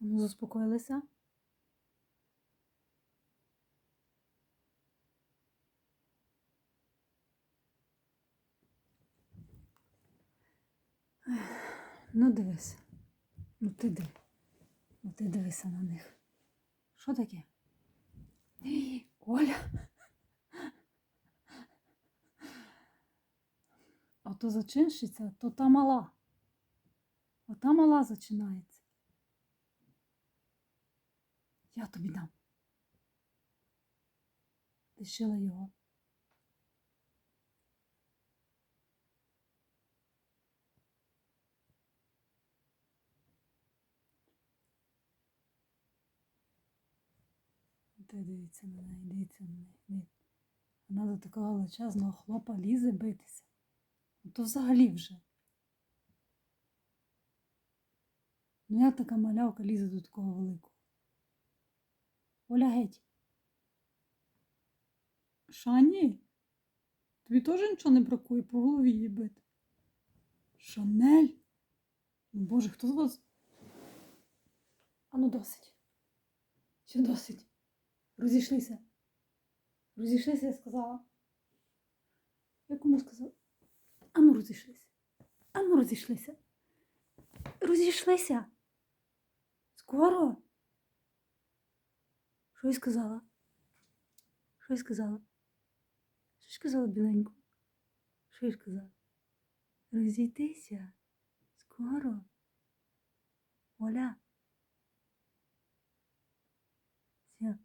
Заспокоїлися. Ну, дивись. Ну, ти диви. Ну, ти дивися на них. Що таке? Оля. А то зачинщиця, то та мала. Ота мала зачинається. Я тобі дам. Лишила його. Ти дивіться на неї, дивіться на неї. Вона до такого величезного хлопа лізе битися. Ну то взагалі вже. Ну як така малявка лізе до такого великого? Оля геть. Шані? Тобі теж нічого не бракує по голові її бити. Шанель? Ну боже, хто з вас? Ану досить. Що досить? Розійшлися. Розійшлися, я сказала. Я кому сказала? Ану розійшлися. Ану розійшлися. Розійшлися. Скоро. Що я сказала? Що я сказала? Що я сказала біленьку? Що я сказала? Розійтися скоро. Оля. Все.